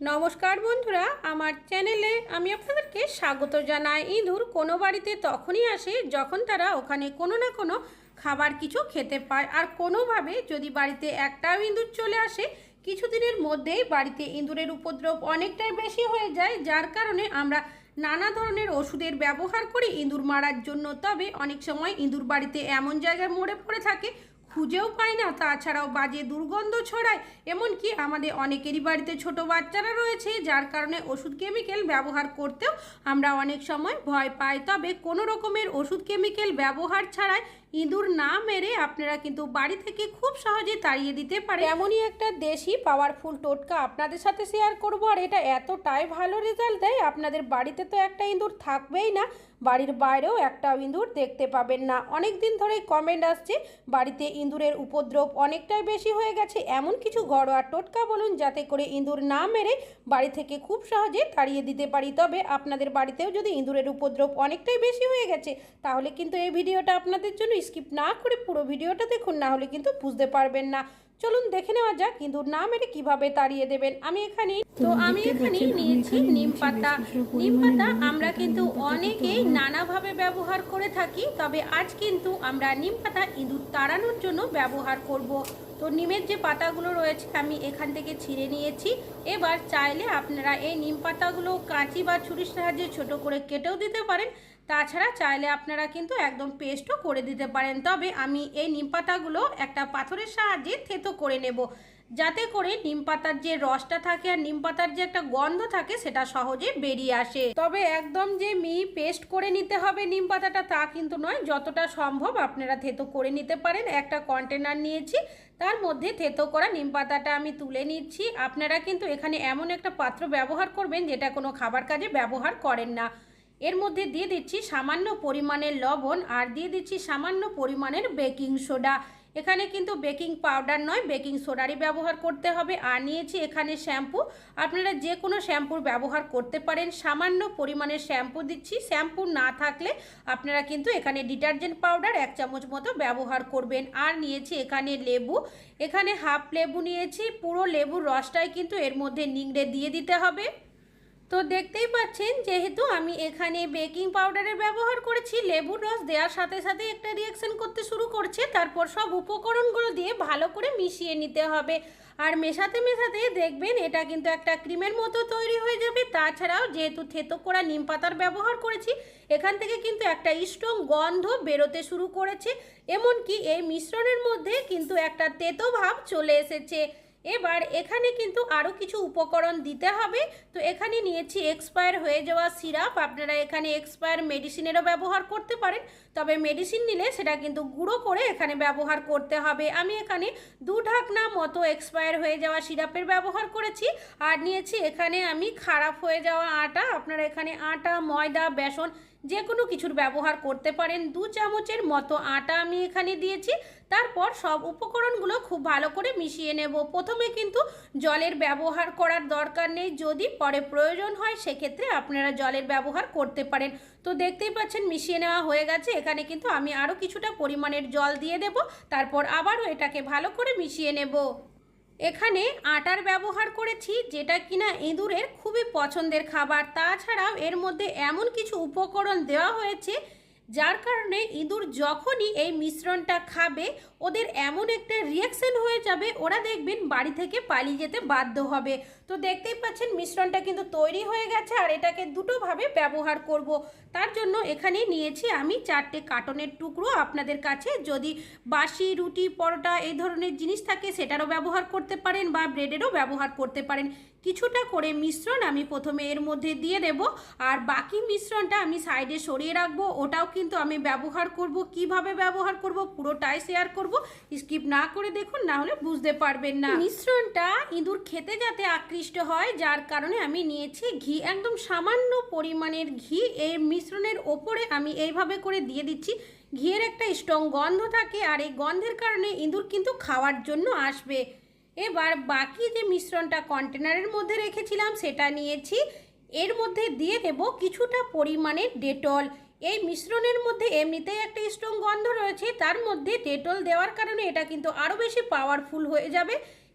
নমস্কার বন্ধুরা, আমার চ্যানেলে আমি আপনাদেরকে স্বাগত জানাই। ইঁদুর কোনো বাড়িতে তখনই আসে যখন তারা ওখানে কোনো না কোনো খাবার কিছু খেতে পায়। আর কোনোভাবে যদি বাড়িতে একটাও ইঁদুর চলে আসে, কিছুদিনের মধ্যেই বাড়িতে ইঁদুরের উপদ্রব অনেকটাই বেশি হয়ে যায়, যার কারণে আমরা নানা ধরনের ওষুধের ব্যবহার করি ইঁদুর মারার জন্য। তবে অনেক সময় ইঁদুর বাড়িতে এমন জায়গায় মরে পড়ে থাকে খুঁজেও পাই না। তাছাড়াও বাজে দুর্গন্ধ ছড়ায়। এমনকি আমাদের অনেকেরই বাড়িতে ছোট বাচ্চারা রয়েছে, যার কারণে ওষুধ কেমিক্যাল ব্যবহার করতেও আমরা অনেক সময় ভয় পাই। তবে কোনো রকমের ওষুধ কেমিক্যাল ব্যবহার ছাড়াই ইঁদুর না মেরে আপনারা কিন্তু বাড়ি থেকে খুব সহজে তাড়িয়ে দিতে পারে এমনই একটা দেশি পাওয়ারফুল টোটকা আপনাদের সাথে শেয়ার করব, আর এটা এতটাই ভালো রেজাল্ট দেয়, আপনাদের বাড়িতে তো একটা ইঁদুর থাকবেই না, বাড়ির বাইরেও একটা ইঁদুর দেখতে পাবেন না। অনেক দিন ধরেই কমেন্ট আসছে, বাড়িতে ইঁদুরের উপদ্রব অনেকটাই বেশি হয়ে গেছে, এমন কিছু ঘরোয়া টোটকা বলুন, যাতে করে ইঁদুর না মেরে বাড়ি থেকে খুব সহজে তাড়িয়ে দিতে পারি। তবে আপনাদের বাড়িতেও যদি ইঁদুরের উপদ্রব অনেকটাই বেশি হয়ে গেছে, তাহলে কিন্তু এই ভিডিওটা আপনাদের জন্য স্কিপ না করে পুরো ভিডিওটা দেখুন না হলে কিন্তু বুঝতে পারবেন না। চলুন দেখে নেওয়া যাক কিন্তু না মেরে কীভাবে তাড়িয়ে দেবেন। আমি এখানে তো আমি এখানে নিয়েছি নিম পাতা। নিম পাতা আমরা কিন্তু অনেকেই নানাভাবে ব্যবহার করে থাকি তবে আজ কিন্তু আমরা নিম পাতা ইঁদুর তাড়ানোর জন্য ব্যবহার করব। তো নিমের যে পাতাগুলো রয়েছে আমি এখান থেকে ছিঁড়ে নিয়েছি। এবার চাইলে আপনারা এই নিম পাতাগুলো কাঁচি বা ছুরির সাহায্যে ছোট করে কেটেও দিতে পারেন। তাছাড়া চাইলে আপনারা কিন্তু একদম পেস্টও করে দিতে পারেন। তবে আমি এই নিম পাতাগুলো একটা পাথরের সাহায্যে থেতো করে নেব। যাতে করে নিম পাতার যে রসটা থাকে আর নিম পাতার যে একটা গন্ধ থাকে সেটা সহজে বেরিয়ে আসে। তবে একদম যে মি পেস্ট করে নিতে হবে নিম পাতাটা তা কিন্তু নয়, যতটা সম্ভব আপনারা থেতো করে নিতে পারেন। একটা কন্টেনার নিয়েছি, তার মধ্যে থেতো করা নিম পাতাটা আমি তুলে নিচ্ছি। আপনারা কিন্তু এখানে এমন একটা পাত্র ব্যবহার করবেন যেটা কোনো খাবার কাজে ব্যবহার করেন না। এর মধ্যে দিয়ে দিচ্ছি সামান্য পরিমাণের লবণ আর দিয়ে দিচ্ছি সামান্য পরিমাণের বেকিং সোডা। এখানে কিন্তু বেকিং পাউডার নয়, বেকিং সোডারই ব্যবহার করতে হবে। আর নিয়েছি এখানে শ্যাম্পু। আপনারা যে কোনো শ্যাম্পুর ব্যবহার করতে পারেন। সামান্য পরিমাণের শ্যাম্পু দিচ্ছি। শ্যাম্পু না থাকলে আপনারা কিন্তু এখানে ডিটারজেন্ট পাউডার এক চামচ মতো ব্যবহার করবেন। আর নিয়েছি এখানে লেবু। এখানে হাফ লেবু নিয়েছি। পুরো লেবুর রসটাই কিন্তু এর মধ্যে নিংড়ে দিয়ে দিতে হবে। তো দেখতেই পাচ্ছেন, যেহেতু আমি এখানে বেকিং পাউডারের ব্যবহার করেছি, লেবুর রস দেওয়ার সাথে সাথে একটা রিয়াকশন করতে শুরু করছে, তারপর সব উপকরণগুলো দিয়ে ভালো করে মিশিয়ে নিতে হবে। আর মেশাতে মেশাতে দেখবেন এটা কিন্তু একটা ক্রিমের মতো তৈরি হয়ে যাবে, তাছাড়াও যেহেতু থেতো করা নিম পাতার ব্যবহার করেছি, এখান থেকে কিন্তু একটা স্ট্রং গন্ধ বেরোতে শুরু করেছে, এমনকি এই মিশ্রণের মধ্যে কিন্তু একটা তেতো ভাব চলে এসেছে। এবার এখানে কিন্তু আরও কিছু উপকরণ দিতে হবে। তো এখানে নিয়েছি এক্সপায়ার হয়ে যাওয়া সিরাপ। আপনারা এখানে এক্সপায়ার মেডিসিনেরও ব্যবহার করতে পারেন। তবে মেডিসিন নিলে সেটা কিন্তু গুঁড়ো করে এখানে ব্যবহার করতে হবে। আমি এখানে দু ঢাকনা মতো এক্সপায়ার হয়ে যাওয়া সিরাপের ব্যবহার করেছি। আর নিয়েছি এখানে আমি খারাপ হয়ে যাওয়া আটা। আপনারা এখানে আটা, ময়দা, বেসন যে কোনো কিছুর ব্যবহার করতে পারেন। দু চামচের মতো আটা আমি এখানে দিয়েছি। তারপর সব উপকরণগুলো খুব ভালো করে মিশিয়ে নেব। প্রথমে কিন্তু জলের ব্যবহার করার দরকার নেই। যদি পরে প্রয়োজন হয়, সেক্ষেত্রে আপনারা জলের ব্যবহার করতে পারেন। তো দেখতেই পাচ্ছেন, মিশিয়ে নেওয়া হয়ে গেছে। এখানে কিন্তু আমি আরও কিছুটা পরিমাণের জল দিয়ে দেব। তারপর আবারও এটাকে ভালো করে মিশিয়ে নেব। এখানে আটার ব্যবহার করেছি যেটা কিনা ইঁদুরের খুবই পছন্দের খাবার। তাছাড়াও এর মধ্যে এমন কিছু উপকরণ দেওয়া হয়েছে, যার কারণে ইঁদুর যখনই এই মিশ্রণটা খাবে ওদের এমন একটা রিয়াকশন হয়ে যাবে, ওরা দেখবেন বাড়ি থেকে পালিয়ে যেতে বাধ্য হবে। তো দেখতেই পাচ্ছেন মিশ্রণটা কিন্তু তৈরি হয়ে গেছে আর এটাকে দুটোভাবে ব্যবহার করব। তার জন্য এখানে নিয়েছি আমি চারটে কাটনের টুকরো আপনাদের কাছে। যদি বাসি, রুটি, পরোটা এই ধরনের জিনিস থাকে, সেটারও ব্যবহার করতে পারেন বা ব্রেডেরও ব্যবহার করতে পারেন। কিছুটা করে মিশ্রণ আমি প্রথমে এর মধ্যে দিয়ে দেব আর বাকি মিশ্রণটা আমি সাইডে সরিয়ে রাখব। ওটাও কিন্তু আমি ব্যবহার করব। কীভাবে ব্যবহার করব পুরোটাই শেয়ার করব। স্কিপ না করে দেখুন, না হলে বুঝতে পারবেন না। মিশ্রণটা ইঁদুর খেতে যাতে আকৃষ্ট হয়, যার কারণে আমি নিয়েছি ঘি। একদম সামান্য পরিমাণের ঘি। এই মিশ্রণের ওপরে আমি এইভাবে করে দিয়ে দিচ্ছি। ঘিয়ের একটা স্ট্রং গন্ধ থাকে আর এই গন্ধের কারণে ইঁদুর কিন্তু খাওয়ার জন্য আসবে। এবার বাকি যে মিশ্রণটা কন্টেনারের মধ্যে রেখেছিলাম, সেটা নিয়েছি। এর মধ্যে দিয়ে দেব কিছুটা পরিমাণের ডেটল এই মিশ্রণের মধ্যে এমনিতেই একটা স্ট্রং গন্ধ রয়েছে, তার মধ্যে ডেটল দেওয়ার কারণে এটা কিন্তু আরও বেশি পাওয়ারফুল হয়ে যাবে।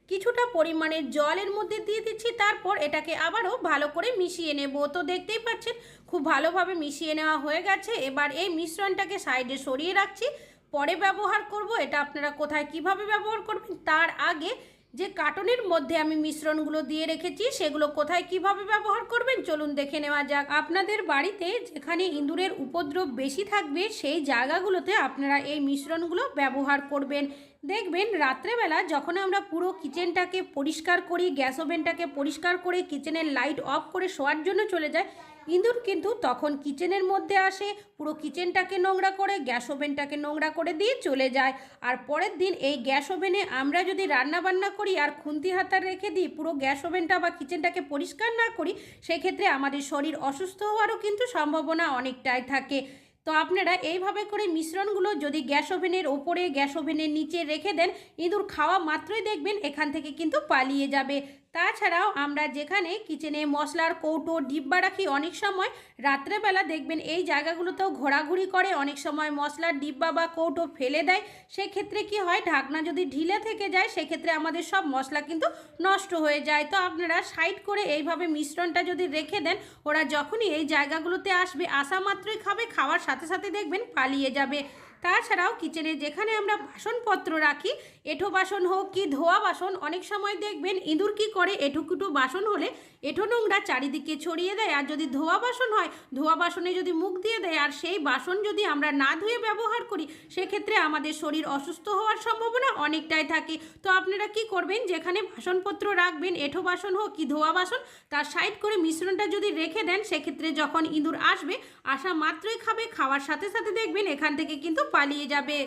কিছুটা পরিমাণে জলের মধ্যে দিয়ে দিচ্ছি, তারপর এটাকে আবারও ভালো করে মিশিয়ে নেব। তো দেখতেই পাচ্ছেন, খুব ভালোভাবে মিশিয়ে নেওয়া হয়ে গেছে। এবার এই মিশ্রণটাকে সাইডে সরিয়ে রাখছি। পরে ব্যবহার করব, এটা আপনারা কোথায় কীভাবে ব্যবহার করবেন, তার আগে যে কার্টনের মধ্যে আমি মিশ্রণগুলো দিয়ে রেখেছি, সেগুলো কোথায় কীভাবে ব্যবহার করবেন? চলুন দেখে নেওয়া যাক। আপনাদের বাড়িতে যেখানে ইঁদুরের উপদ্রব বেশি থাকবে, সেই জায়গাগুলোতে আপনারা এই মিশ্রণগুলো ব্যবহার করবেন। দেখবেন, রাত্রেবেলা যখন আমরা পুরো কিচেনটাকে পরিষ্কার করি, গ্যাস ওভেনটাকে পরিষ্কার করে কিচেনের লাইট অফ করে শোয়ার জন্য চলে যায় ইঁদুর কিন্তু তখন কিচেনের মধ্যে আসে, পুরো কিচেনটাকে নোংরা করে, গ্যাস ওভেনটাকে নোংরা করে দিয়ে চলে যায়। আর পরের দিন এই গ্যাস ওভেনে আমরা যদি রান্না বান্না করি আর খুন্তি হাতার রেখে দিই, পুরো গ্যাস ওভেনটা বা কিচেনটাকে পরিষ্কার না করি, সেক্ষেত্রে আমাদের শরীর অসুস্থ হওয়ারও কিন্তু সম্ভাবনা অনেকটাই থাকে। তো আপনারা এইভাবে করে মিশ্রণগুলো যদি গ্যাস ওভেনের ওপরে, গ্যাস ওভেনের নিচে রেখে দেন, ইঁদুর খাওয়া মাত্রই দেখবেন এখান থেকে কিন্তু পালিয়ে যাবে। তাছাড়াও আমরা যেখানে কিচেনে মশলার কৌটো, ডিব্বা রাখি, অনেক সময় রাত্রেবেলা দেখবেন এই জায়গাগুলোতেও ঘোরাঘুরি করে, অনেক সময় মশলার ডিব্বা বা কৌটো ফেলে দেয়। সেক্ষেত্রে কি হয়, ঢাকনা যদি ঢিলে থেকে যায়, সেক্ষেত্রে আমাদের সব মশলা কিন্তু নষ্ট হয়ে যায়। তো আপনারা সাইড করে এইভাবে মিশ্রণটা যদি রেখে দেন, ওরা যখনই এই জায়গাগুলোতে আসবে আসা মাত্রই খাবে, খাওয়ার সাথে সাথে দেখবেন পালিয়ে যাবে। তাছাড়াও কিচেনে যেখানে আমরা বাসনপত্র রাখি, এঁঠো বাসন হোক কি ধোয়া বাসন, অনেক সময় দেখবেন ইঁদুর কি করে এঁঠোকুটো বাসন হলে এঁঠো নোংরা চারিদিকে ছড়িয়ে দেয়। আর যদি ধোয়া বাসন হয়, ধোয়া বাসনে যদি মুখ দিয়ে দেয়, আর সেই বাসন যদি আমরা না ধুয়ে ব্যবহার করি, সেক্ষেত্রে আমাদের শরীর অসুস্থ হওয়ার সম্ভাবনা অনেকটাই থাকে। তো আপনারা কি করবেন? যেখানে বাসনপত্র রাখবেন, এঁঠো বাসন হোক কি ধোয়া বাসন, তার সাইড করে মিশ্রণটা যদি রেখে দেন, সেক্ষেত্রে যখন ইঁদুর আসবে, আসা মাত্রই খাবে। খাওয়ার সাথে সাথে দেখবেন এখান থেকে কিন্তু পালিয়ে যাবে।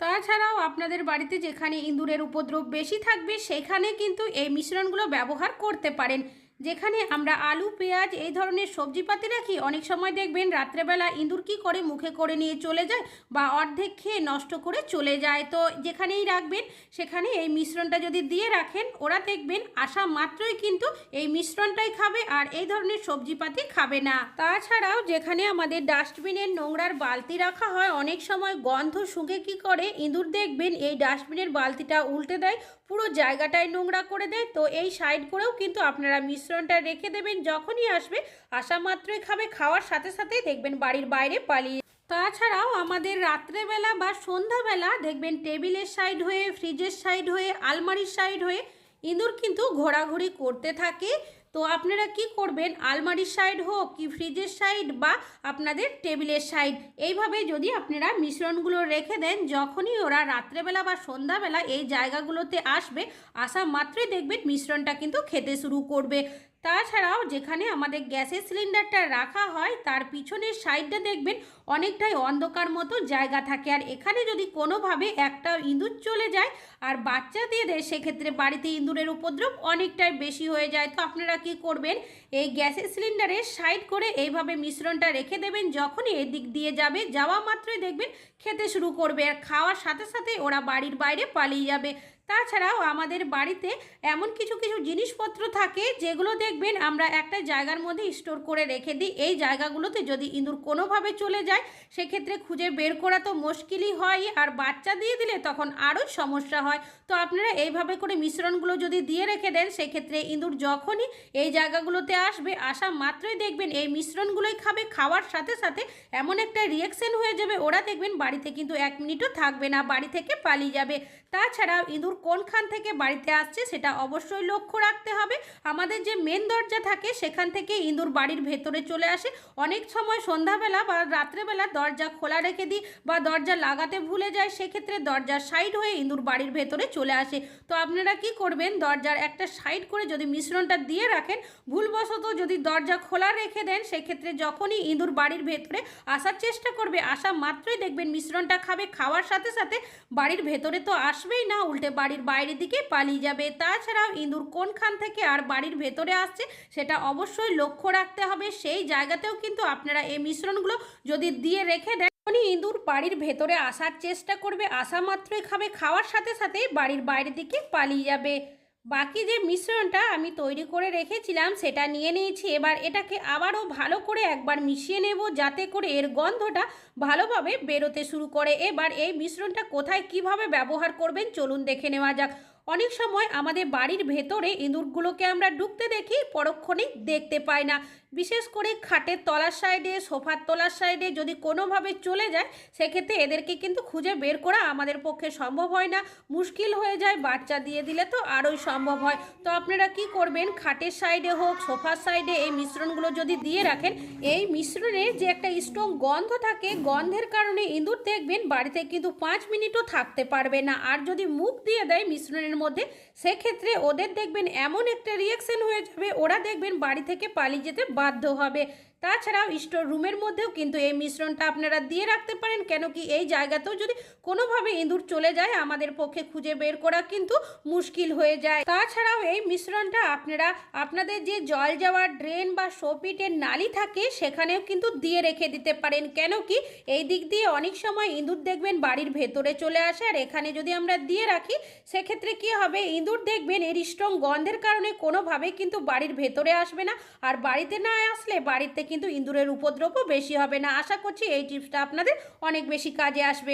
তাছাড়াও আপনাদের বাড়িতে যেখানে ইঁদুরের উপদ্রব বেশি থাকবে, সেখানে কিন্তু এই মিশ্রণগুলো ব্যবহার করতে পারেন। যেখানে আমরা আলু, পেঁয়াজ এই ধরনের সবজিপাতি রাখি, অনেক সময় দেখবেন রাত্রেবেলা ইঁদুর কি করে মুখে করে নিয়ে চলে যায় বা অর্ধেক খেয়ে নষ্ট করে চলে যায়। তো যেখানেই রাখবেন, সেখানে এই মিশ্রণটা যদি দিয়ে রাখেন, ওরা দেখবেন আসা মাত্রই কিন্তু এই মিশ্রণটাই খাবে আর এই ধরনের সবজিপাতি খাবে না। তাছাড়াও যেখানে আমাদের ডাস্টবিনের নোংরার বালতি রাখা হয়, অনেক সময় গন্ধ শুঁকে কি করে, ইঁদুর দেখবেন এই ডাস্টবিনের বালতিটা উল্টে দেয়, পুরো জায়গাটাই নোংরা করে দেয়। তো এই সাইড করেও কিন্তু আপনারা মিশ্রণটা রেখে দেবেন যখনই আসবে। আসা মাত্রই খাবে, খাওয়ার সাথে সাথেই দেখবেন বাড়ির বাইরে পালিয়ে তাছাড়াও আমাদের রাত্রেবেলা বা সন্ধ্যাবেলা দেখবেন টেবিলের সাইড হয়ে, ফ্রিজের সাইড হয়ে, আলমারির সাইড হয়ে ইঁদুর কিন্তু ঘোরাঘুরি করতে থাকে। তো আপনারা কি করবেন? আলমারির সাইড হোক কি ফ্রিজের সাইড বা আপনাদের টেবিলের সাইড এইভাবে যদি আপনারা মিশ্রণগুলো রেখে দেন, যখনই ওরা রাত্রেবেলা বা সন্ধ্যাবেলা এই জায়গাগুলোতে আসবে, আসা মাত্রই দেখবেন মিশ্রণটা কিন্তু খেতে শুরু করবে। তাছাড়াও যেখানে আমাদের গ্যাসের সিলিন্ডারটা রাখা হয়, তার পিছনের সাইডটা দেখবেন অনেকটাই অন্ধকার মতো জায়গা থাকে। আর এখানে যদি কোনোভাবে একটা ইঁদুর চলে যায় আর বাচ্চা দিয়ে দেয়, সেক্ষেত্রে বাড়িতে ইঁদুরের উপদ্রব অনেকটাই বেশি হয়ে যায়। তো আপনারা কি করবেন? এই গ্যাসের সিলিন্ডারে সাইড করে এইভাবে মিশ্রণটা রেখে দেবেন। যখনই এদিক দিয়ে যাবে, যাওয়া মাত্রই দেখবেন খেতে শুরু করবে। আর খাওয়ার সাথে সাথে ওরা বাড়ির বাইরে পালিয়ে যাবে। তাছাড়াও আমাদের বাড়িতে এমন কিছু কিছু জিনিসপত্র থাকে যেগুলো দেখবেন আমরা একটা জায়গার মধ্যে স্টোর করে রেখে দিই। এই জায়গাগুলোতে যদি ইঁদুর কোনোভাবে চলে যায়, সেক্ষেত্রে খুঁজে বের করা তো মুশকিলই হয় আর বাচ্চা দিয়ে দিলে তখন আরও সমস্যা হয়। তো আপনারা এইভাবে করে মিশ্রণগুলো যদি দিয়ে রেখে দেন, সেক্ষেত্রে ইঁদুর যখনই এই জায়গাগুলোতে আসবে, আসা মাত্রই দেখবেন এই মিশ্রণগুলোই খাবে। খাওয়ার সাথে সাথে এমন একটা রিয়াকশন হয়ে যাবে, ওরা দেখবেন বাড়িতে কিন্তু এক মিনিটও থাকবে না, বাড়ি থেকে পালিয়ে যাবে। তাছাড়াও ইঁদুর কোনখান থেকে বাড়িতে আসছে সেটা অবশ্যই লক্ষ্য রাখতে হবে। আমাদের যে মেন দরজা থাকে সেখান থেকে ইঁদুর বাড়ির ভেতরে চলে আসে। অনেক সময় সন্ধ্যাবেলা বা রাত্রেবেলা দরজা খোলা রেখে দিই বা দরজা লাগাতে ভুলে যায় সেক্ষেত্রে দরজার সাইড হয়ে ইঁদুর বাড়ির ভেতরে চলে আসে। তো আপনারা কি করবেন? দরজার একটা সাইড করে যদি মিশ্রণটা দিয়ে রাখেন, ভুলবশত যদি দরজা খোলা রেখে দেন, সেক্ষেত্রে যখনই ইঁদুর বাড়ির ভেতরে আসার চেষ্টা করবে, আসা মাত্রই দেখবেন মিশ্রণটা খাবে। খাওয়ার সাথে সাথে বাড়ির ভেতরে তো আসবেই না, উল্টে বাড়ির বাইরের দিকে পালিয়ে যাবে। তাছাড়াও ইঁদুর কোনখান থেকে আর বাড়ির ভেতরে আসছে সেটা অবশ্যই লক্ষ্য রাখতে হবে। সেই জায়গাতেও কিন্তু আপনারা এই মিশ্রণগুলো যদি দিয়ে রেখে দেন উনি ইঁদুর বাড়ির ভেতরে আসার চেষ্টা করবে। আসা মাত্রই খাবে, খাওয়ার সাথে সাথেই বাড়ির বাইরের দিকে পালিয়ে যাবে। বাকি যে মিশ্রণটা আমি তৈরি করে রেখেছিলাম, সেটা নিয়ে নিয়েছি। এবার এটাকে আবারও ভালো করে একবার মিশিয়ে নেব, যাতে করে এর গন্ধটা ভালোভাবে বেরোতে শুরু করে। এবার এই মিশ্রণটা কোথায় কীভাবে ব্যবহার করবেন, চলুন দেখে নেওয়া যাক। অনেক সময় আমাদের বাড়ির ভেতরে ইঁদুরগুলোকে আমরা ঢুকতে দেখি, পরক্ষণেই দেখতে পাই না। বিশেষ করে খাটের তলার সাইডে, সোফার তলার সাইডে যদি কোনোভাবে চলে যায়, সেক্ষেত্রে এদেরকে কিন্তু খুঁজে বের করা আমাদের পক্ষে সম্ভব হয় না। মুশকিল হয়ে যায় বাচ্চা দিয়ে দিলে তো আরোই সম্ভব হয়। তো আপনারা কি করবেন? খাটের সাইডে হোক, সোফার সাইডে এই মিশ্রণগুলো যদি দিয়ে রাখেন, এই মিশ্রণে যে একটা স্ট্রং গন্ধ থাকে, গন্ধের কারণে ইঁদুর দেখবেন বাড়িতে কিন্তু পাঁচ মিনিটও থাকতে পারবে না। আর যদি মুখ দিয়ে দেয় মিশ্রণের মধ্যে, সেক্ষেত্রে ওদের দেখবেন এমন একটা রিয়াকশন হয়ে যাবে। ওরা দেখবেন বাড়ি থেকে পালিয়ে যেতে বাধ্য হবে। তাছাড়াও স্টোর রুমের মধ্যেও কিন্তু এই মিশ্রণটা আপনারা দিয়ে রাখতে পারেন, কেন কি এই জায়গাতেও যদি কোনোভাবে ইঁদুর চলে যায়, আমাদের পক্ষে খুঁজে বের করা কিন্তু মুশকিল হয়ে যায়। তাছাড়াও এই মিশ্রণটা আপনারা, আপনাদের যে জল যাওয়ার ড্রেন বা সোপিটের নালি থাকে, সেখানেও কিন্তু দিয়ে রেখে দিতে পারেন। কেন কি এই দিক দিয়ে অনেক সময় ইঁদুর দেখবেন বাড়ির ভেতরে চলে আসে, আর এখানে যদি আমরা দিয়ে রাখি, সেক্ষেত্রে কি হবে? ইঁদুর দেখবেন এর স্ট্রং গন্ধের কারণে কোনোভাবেই কিন্তু বাড়ির ভেতরে আসবে না। আর বাড়িতে না আসলে বাড়িতে কিন্তু ইঁদুরের উপদ্রবও বেশি হবে না। আশা করছি এই টিপসটা আপনাদের অনেক বেশি কাজে আসবে।